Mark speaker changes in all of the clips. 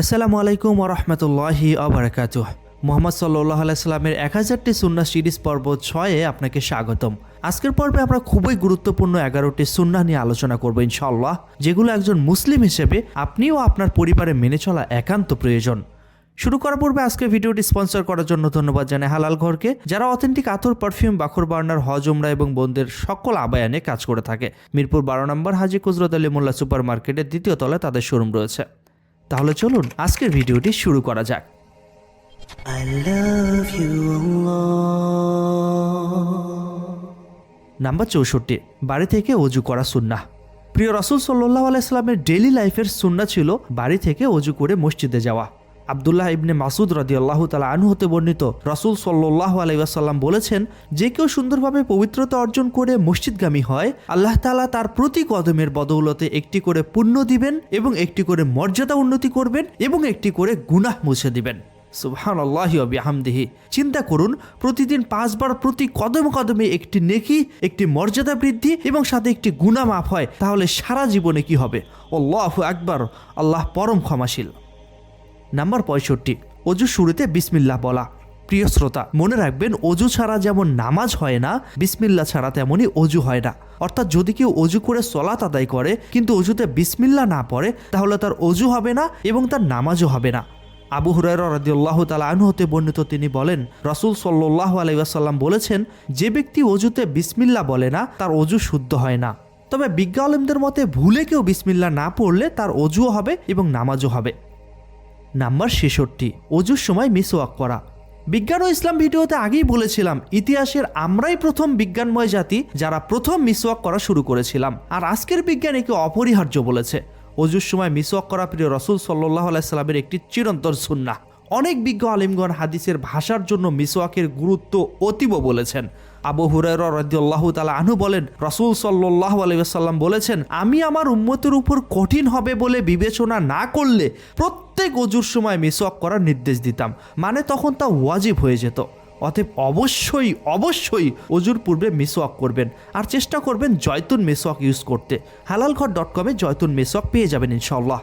Speaker 1: আসসালামু আলাইকুম ওরহমতুল্লাহি আবরাকাত মোহাম্মদ সাল্লাহ আলাইস্লামের এক হাজারটি সুন্না সিরিজ পর্ব ছয়ে আপনাকে স্বাগতম। আজকের পর্বে আমরা খুবই গুরুত্বপূর্ণ এগারোটি সুন্না নিয়ে আলোচনা করব ইনশাআল্লাহ, যেগুলো একজন মুসলিম হিসেবে আপনিও আপনার পরিবারে মেনে চলা একান্ত প্রয়োজন। শুরু করার পূর্বে আজকে ভিডিওটি স্পন্সর করার জন্য ধন্যবাদ জানাই হালাল ঘরকে, যারা অথেন্টিক আতর, পারফিউম, বাখর বার্নার হজমরা এবং বোনদের সকল আবায়ানে কাজ করে থাকে। মিরপুর বারো নম্বর হাজি কুজরত আলী মোল্লা সুপার মার্কেটের দ্বিতীয় তলায় তাদের শোরুম রয়েছে। তাহলে চলুন আজকের ভিডিওটি শুরু করা যাক। নাম্বার চৌষট্টি বাড়ি থেকে অজু করা সুন্না প্রিয় রসুল সাল্লাহ আলাইস্লামের ডেলি লাইফের সুন্না ছিল বাড়ি থেকে অজু করে মসজিদে যাওয়া। আবদুল্লাহ ইবনে মাসুদ রাদি আল্লাহ তালা আনু হতে বর্ণিত, রসুল সাল্লাহ আলাইসাল্লাম বলেছেন, যে কেউ সুন্দরভাবে পবিত্রতা অর্জন করে মসজিদগামী হয়, আল্লাহ তালা তার প্রতি কদমের বদৌলতে একটি করে পুণ্য দিবেন এবং একটি করে মর্যাদা উন্নতি করবেন এবং একটি করে গুনাহ মুছে দিবেন। সুবহান আল্লাহামদিহি চিন্তা করুন, প্রতিদিন পাঁচবার প্রতি কদম কদমে একটি নেকি, একটি মর্যাদা বৃদ্ধি এবং সাথে একটি গুণা মাফ হয়, তাহলে সারা জীবনে কি হবে? আল্লাহ আকবার। আল্লাহ পরম ক্ষমাশীল। নাম্বার পঁয়ষট্টি। অজু শুরুতে বিসমিল্লাহ বলা। প্রিয় শ্রোতা, মনে রাখবেন, অজু ছাড়া যেমন নামাজ হয় না বিসমিল্লা ছাড়া তেমনই অজু হয় না। অর্থাৎ যদি কেউ অজু করে সলাত আদায় করে, কিন্তু অজুতে বিসমিল্লা না পড়ে, তাহলে তার অজু হবে না এবং তার নামাজও হবে না। আবু হুরায়র তালা আনু হতে বর্ণিত তিনি বলেন, রসুল সাল্লাহ আলাইসাল্লাম বলেছেন, যে ব্যক্তি অজুতে বিসমিল্লা বলে না, তার অজু শুদ্ধ হয় না। তবে বিজ্ঞা আলেমদের মতে ভুলে কেউ বিসমিল্লা না পড়লে তার অজুও হবে এবং নামাজও হবে। নাম্বার ছেষট্টি, অজুর সময় মিসওয়াক করা। বিজ্ঞান ও ইসলাম ভিডিওতে আগেই বলেছিলাম, ইতিহাসের আমরাই প্রথম বিজ্ঞানময় জাতি যারা প্রথম মিসওয়াক করা শুরু করেছিলাম। আর আজকের বিজ্ঞান একে অপরিহার্য বলেছে। অজুর সময় মিসওয়াক করা প্রিয় রসুল সাল্লাহ আলাইসাল্লামের একটি চিরন্তর সুন্না অনেক বিজ্ঞ আলিমগণ হাদিসের ভাষার জন্য মিসওয়াকের গুরুত্ব অতীব বলেছেন। আবু হুরায়র রাদিয়াল্লাহ তালা আনহু বলেন, রসুল সাল্লাহ আলাইসাল্লাম বলেছেন, আমি আমার উম্মতের উপর কঠিন হবে বলে বিবেচনা না করলে প্রত্যেক অজুর সময় মিসওয়াক করার নির্দেশ দিতাম। মানে তখন তা ওয়াজিব হয়ে যেত। অতএব অবশ্যই অবশ্যই অজুর পূর্বে মিসওয়াক করবেন। আর চেষ্টা করবেন জয়তুন মিসওয়াক ইউজ করতে। হালালঘর ডট কমে জয়তুন মিসওয়াক পেয়ে যাবেন ইনশাল্লাহ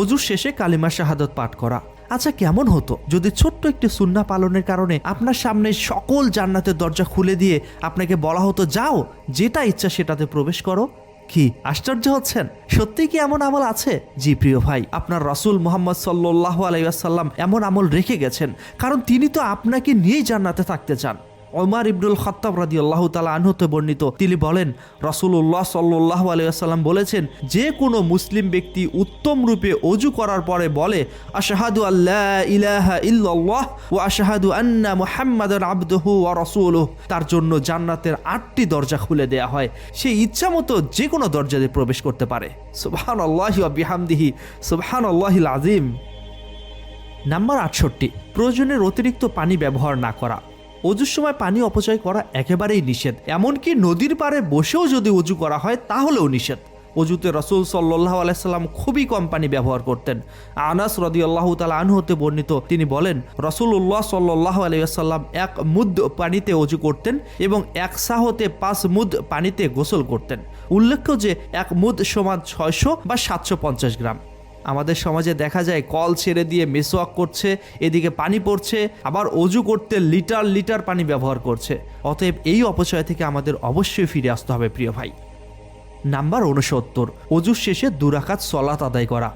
Speaker 1: অজুর শেষে কালিমা শাহাদত পাঠ করা। আচ্ছা কেমন হতো যদি ছোট্ট একটি সুন্না পালনের কারণে আপনার সামনে সকল জান্নাতের দরজা খুলে দিয়ে আপনাকে বলা হতো, যাও, যেটা ইচ্ছা সেটাতে প্রবেশ করো কি আশ্চর্য হচ্ছেন? সত্যি কি এমন আমল আছে? জি, প্রিয় ভাই, আপনার রসুল মোহাম্মদ সাল্লাহ আলাইসাল্লাম এমন আমল রেখে গেছেন, কারণ তিনি তো আপনাকে নিয়েই জান্নাতে থাকতে চান। ওমার ইবনুল খত্তাব রাদি আল্লাহ তালা আনহতে বর্ণিত। তিনি বলেন রসুল্লাহ সাল্লাহ আলাইসাল্লাম বলেছেন, যে কোনো মুসলিম ব্যক্তি উত্তম রূপে অজু করার পরে বলে, আশাহাদু আল্লাহ ইলাহা ইল্লাল্লাহ ও আশাহাদু আন্না মুহাম্মাদ আবদহু ও রসুল তার জন্য জান্নাতের আটটি দরজা খুলে দেয়া হয়। সে ইচ্ছা মতো যে কোনো দরজাতে প্রবেশ করতে পারে। সুবহান আল্লাহি বিহামদিহি সুবহান আল্লাহিল আজিম নাম্বার আটষট্টি, প্রয়োজনের অতিরিক্ত পানি ব্যবহার না করা। অজুর সময় পানি অপচয় করা একেবারেই নিষেধ। এমনকি নদীর পাড়ে বসেও যদি অজু করা হয়, তাহলেও নিষেধ। অজুতে রসুল সাল্লাহ আলাইসাল্লাম খুবই কম পানি ব্যবহার করতেন। আনাস রদি আল্লাহ তালা আনু হতে বর্ণিত, তিনি বলেন রসুল উল্লাহ সাল্লাহ আলাইসাল্লাম এক মুদ পানিতে অজু করতেন এবং এক সাহতে পাঁচ মুদ পানিতে গোসল করতেন। উল্লেখ্য যে, এক মুদ সমান ছয়শো বা সাতশো পঞ্চাশ গ্রাম। আমাদের সমাজে দেখা যায় কল ছেড়ে দিয়ে মেসোয়াক করছে, এদিকে পানি পড়ছে, আবার অজু করতে লিটার লিটার পানি ব্যবহার করছে। অতএব এই অপচয় থেকে আমাদের অবশ্যই ফিরে আসতে হবে, প্রিয় ভাই। নাম্বার উনসত্তর অজুর শেষে দুরাকাত সলাত আদায় করা।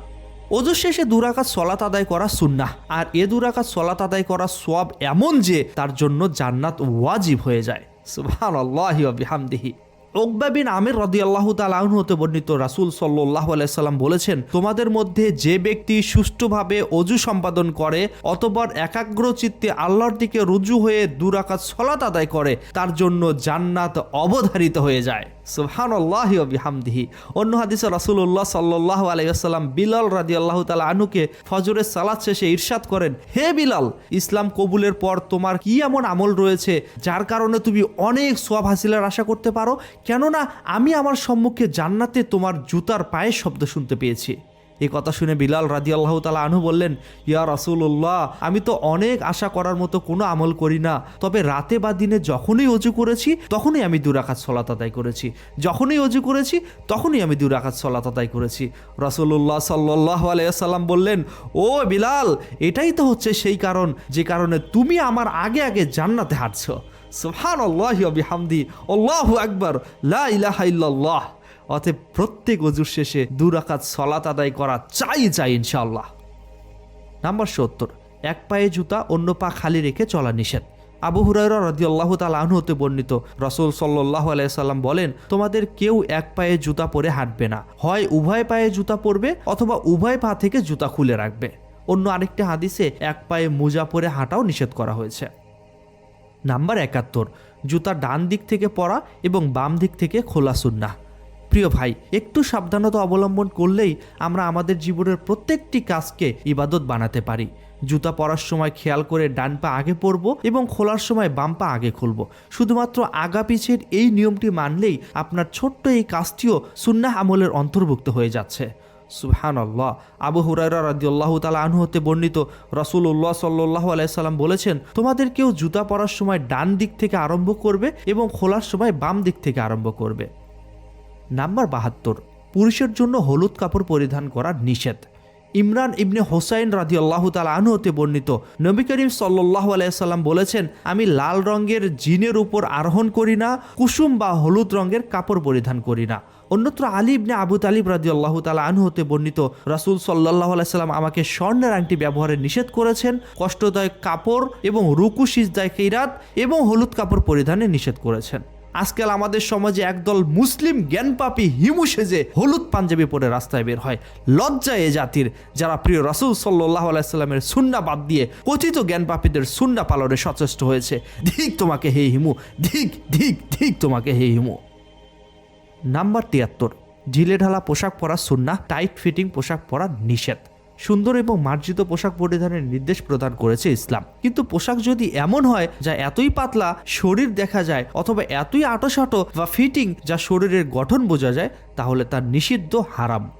Speaker 1: অজুর শেষে দুরাকাত সলাত আদায় করা সুন্না আর এ দুরাকাত সলাত আদায় করা সব এমন যে তার জন্য জান্নাত ওয়াজিব হয়ে যায়। সুবহান আল্লাহ বিহামদিহি। ওকবা বিন আমির রদি আল্লাহ তালাহন হতে বর্ণিত রাসুল সাল্লাহ আলাইসাল্লাম বলেছেন, তোমাদের মধ্যে যে ব্যক্তি সুষ্ঠুভাবে অজু সম্পাদন করে অতপর একাগ্র চিত্তে আল্লাহর দিকে রুজু হয়ে দুরাকাত সলাত আদায় করে, তার জন্য জান্নাত অবধারিত হয়ে যায়। সুহান আল্লাহ বিহামদিহি। অন্য হাদিসে রাসুল্লাহ সাল্লাহ আলাইসাল্লাম বিলাল রাদি আল্লাহ তালা আনুকে ফজরের সালাদ শেষে ইরশাদ করেন, হে বিলাল, ইসলাম কবুলের পর তোমার কি এমন আমল রয়েছে, যার কারণে তুমি অনেক সোয়াব হাসিলের আশা করতে পারো? কেননা আমি আমার সম্মুখে জান্নাতে তোমার জুতার পায়ের শব্দ শুনতে পেয়েছি। এ কথা শুনে বিলাল রাজি আল্লাহ তালা আনহু বললেন, ইয়া রাসুল্লাহ আমি তো অনেক আশা করার মতো কোনো আমল করি না। তবে রাতে বা দিনে যখনই অজু করেছি, তখনই আমি দুরাকাত সলাত আদায় করেছি। যখনই অজু করেছি, তখনই আমি দুরাকাত সলাত আদায় করেছি। রাসুল্লাহ সাল্লাহ আলাইসাল্লাম বললেন, ও বিলাল, এটাই তো হচ্ছে সেই কারণ, যে কারণে তুমি আমার আগে আগে জান্নাতে হাঁটছো। সুহান আল্লাহ বিহামদি, আল্লাহু আকবর, লা ইলাহা ইল্লাল্লাহ। অতএব প্রত্যেক অজুর শেষে দুরাকাত সলাত আদায় করা চাই চাই ইনশাআল্লাহ। নাম্বার সত্তর, এক পায়ে জুতা অন্য পা খালি রেখে চলা নিষেধ। আবু হুরায়রা রদি আল্লাহ তালাহন হতে বর্ণিত, রসুল সাল্লাহ আলাইসাল্লাম বলেন, তোমাদের কেউ এক পায়ে জুতা পরে হাঁটবে না। হয় উভয় পায়ে জুতা পরবে অথবা উভয় পা থেকে জুতা খুলে রাখবে। অন্য আরেকটি হাদিসে, এক পায়ে মোজা পরে হাঁটাও নিষেধ করা হয়েছে। নাম্বার একাত্তর, জুতা ডান দিক থেকে পরা এবং বাম দিক থেকে খোলা সুন্না প্রিয় ভাই, একটু সাবধানতা অবলম্বন করলেই আমরা আমাদের জীবনের প্রত্যেকটি কাজকে ইবাদত বানাতে পারি। জুতা পরার সময় খেয়াল করে ডান পা আগে পরব এবং খোলার সময় বাম পা আগে খুলব। শুধুমাত্র আগা পিছের এই নিয়মটি মানলেই আপনার ছোট্ট এই কাজটিও সুন্নাহ আমলের অন্তর্ভুক্ত হয়ে যাচ্ছে। সুবহান আল্লাহ আবু হুরায়রা রাদিয়াল্লাহু তাআলা আনহু হতে বর্ণিত রাসূলুল্লাহ সাল্লাল্লাহু আলাইহি সাল্লাম বলেছেন, তোমাদের কেউ জুতা পরার সময় ডান দিক থেকে আরম্ভ করবে এবং খোলার সময় বাম দিক থেকে আরম্ভ করবে। নাম্বার বাহাত্তর, পুরুষের জন্য হলুদ কাপড় পরিধান করা নিষেধ। ইমরান ইবনে হোসাইন রাজি আল্লাহ তালা আনু হতে বর্ণিত, নবী করিম সাল্লাহ আলাইসাল্লাম বলেছেন, আমি লাল রঙের জিনের উপর আরোহণ করি না, কুসুম বা হলুদ রঙের কাপড় পরিধান করি না। অন্যত্র আলী ইবনে আবু তালিব রাজি আল্লাহ তালা আনু হতে বর্ণিত, রাসুল সাল্লাহ আলাইসাল্লাম আমাকে স্বর্ণের আংটি ব্যবহারে নিষেধ করেছেন, কষ্টদায়ক কাপড় এবং রুকু সিজদায় কেরাত এবং হলুদ কাপড় পরিধানে নিষেধ করেছেন। আজকাল আমাদের সমাজে একদল মুসলিম জ্ঞানপাপী হিমু সেজে হলুদ পাঞ্জাবি পরে রাস্তায় বের হয়। লজ্জা এ জাতির, যারা প্রিয় রাসুল সাল্লাহ আলাইস্লামের সুন্না বাদ দিয়ে কথিত জ্ঞানপাপীদের সুন্না পালনে সচেষ্ট হয়েছে। ধিক তোমাকে হে হিমু, ধিক ধিক ধিক তোমাকে হে হিমু। নাম্বার তিয়াত্তর, ঢিলে ঢালা পোশাক পরা সুন্না টাইট ফিটিং পোশাক পরা নিষেধ। সুন্দর এবং মার্জিত পোশাক পরিধানের নির্দেশ প্রদান করেছে ইসলাম। কিন্তু পোশাক যদি এমন হয় যা এতই পাতলা, শরীর দেখা যায়, অথবা এতই আটোসাটো বা ফিটিং যা শরীরের গঠন বোঝা যায়, তাহলে তার নিষিদ্ধ, হারাম।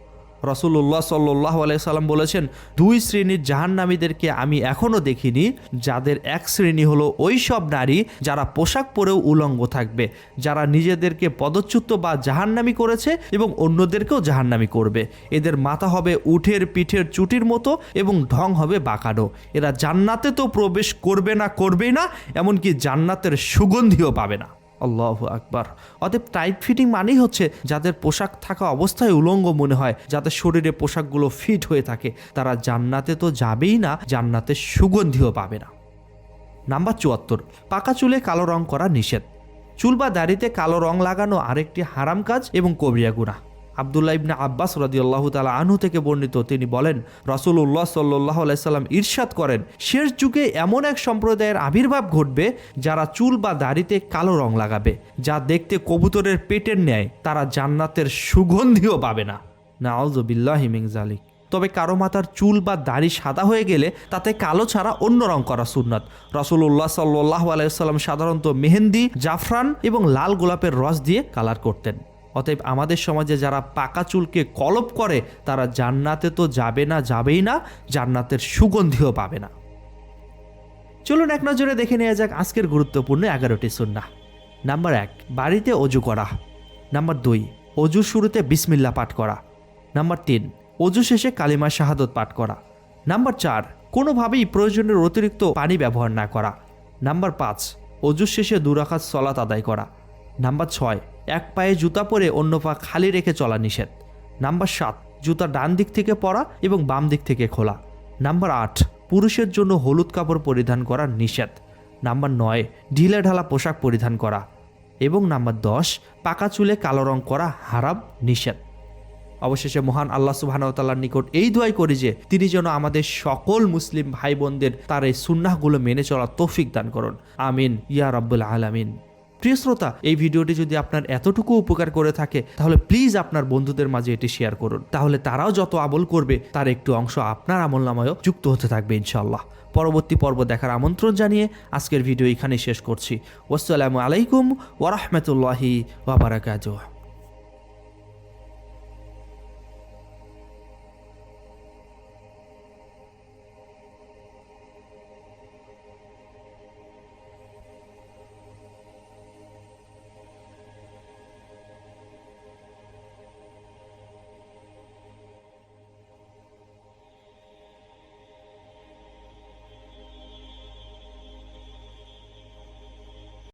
Speaker 1: রসুল্লাহ সাল্লাহ আলাইসাল্লাম বলেছেন, দুই শ্রেণির জাহান্নামীদেরকে আমি এখনও দেখিনি, যাদের এক শ্রেণি হলো ওই সব নারী যারা পোশাক পরেও উলঙ্গ থাকবে, যারা নিজেদেরকে পদচ্যুত বা জাহান্নামি করেছে এবং অন্যদেরকেও জাহান্নামি করবে। এদের মাথা হবে উঠের পিঠের চুটির মতো এবং ঢং হবে বাঁকানো। এরা জান্নাতে তো প্রবেশ করবে না, করবেই না, এমনকি জান্নাতের সুগন্ধিও পাবে না। আল্লাহ আকবার। অতএব টাইট ফিটিং মানেই হচ্ছে যাদের পোশাক থাকা অবস্থায় উলঙ্গ মনে হয়, যাদের শরীরে পোশাকগুলো ফিট হয়ে থাকে, তারা জান্নাতে তো যাবেই না, জান্নাতে সুগন্ধিও পাবে না। নাম্বার চুয়াত্তর, পাকা চুলে কালো রং করা নিষেধ। চুল বা দাড়িতে কালো রং লাগানো আরেকটি হারাম কাজ এবং কবিরা গুণা আবদুল্লাহ ইবনে আব্বাস রদিয়াল্লাহ তালা আনহু থেকে বর্ণিত। তিনি বলেন রসুল্লাহ সাল্লাহ আলাইসাল্লাম ইরশাদ করেন, শেষ যুগে এমন এক সম্প্রদায়ের আবির্ভাব ঘটবে যারা চুল বা দাড়িতে কালো রং লাগাবে, যা দেখতে কবুতরের পেটের ন্যায়, তারা জান্নাতের সুগন্ধিও পাবে না। নাউজবিল্লাহ হিমিং জালিক তবে কারও মাথার চুল বা দাড়ি সাদা হয়ে গেলে তাতে কালো ছাড়া অন্য রং করা সুন্নত। রসুল্লাহ সাল্লাহ আলাইসাল্লাম সাধারণত মেহেন্দি, জাফরান এবং লাল গোলাপের রস দিয়ে কালার করতেন। অতএব আমাদের সমাজে যারা পাকা চুলকে কলপ করে, তারা জান্নাতে তো যাবে না, যাবেই না, জান্নাতের সুগন্ধিও পাবে না। চলুন এক নজরে দেখে নেওয়া যাক আজকের গুরুত্বপূর্ণ এগারোটি সুন্না নাম্বার এক, বাড়িতে অজু করা। নাম্বার দুই অজুর শুরুতে বিসমিল্লা পাঠ করা। নাম্বার তিন, অজু শেষে কালিমা শাহাদত পাঠ করা। নাম্বার চার, কোনোভাবেই প্রয়োজনের অতিরিক্ত পানি ব্যবহার না করা। নাম্বার পাঁচ, অজু শেষে দুরাখাত সলাত আদায় করা। নাম্বার ছয় এক পায়ে জুতা পরে অন্য পা খালি রেখে চলা নিষেধ। নাম্বার সাত, জুতা ডান দিক থেকে পরা এবং বাম দিক থেকে খোলা। নাম্বার আট, পুরুষের জন্য হলুদ কাপড় পরিধান করা নিষেধ। নাম্বার নয়, ঢিলে ঢালা পোশাক পরিধান করা। এবং নাম্বার দশ, পাকা চুলে কালো রং করা হারাম নিষেধ। অবশেষে মহান আল্লাহ সুবাহানতাল্লার নিকট এই দোয়াই করি যে, তিনি যেন আমাদের সকল মুসলিম ভাই বোনদের তার এই সুন্নাহগুলো মেনে চলার তৌফিক দান করুন। আমিন। ইয়া রব্বুল আলামিন। প্রিয় শ্রোতা, এই ভিডিওটি যদি আপনার এতটুকু উপকার করে থাকে, তাহলে প্লিজ আপনার বন্ধুদের মাঝে এটি শেয়ার করুন। তাহলে তারাও যত আমল করবে, তার একটু অংশ আপনার আমল নামায়ও যুক্ত হতে থাকবে ইনশাল্লাহ পরবর্তী পর্ব দেখার আমন্ত্রণ জানিয়ে আজকের ভিডিও এখানেই শেষ করছি। ওয়াসসালামু আলাইকুম ওরহমতুল্লাহি ওবরাকাতুহ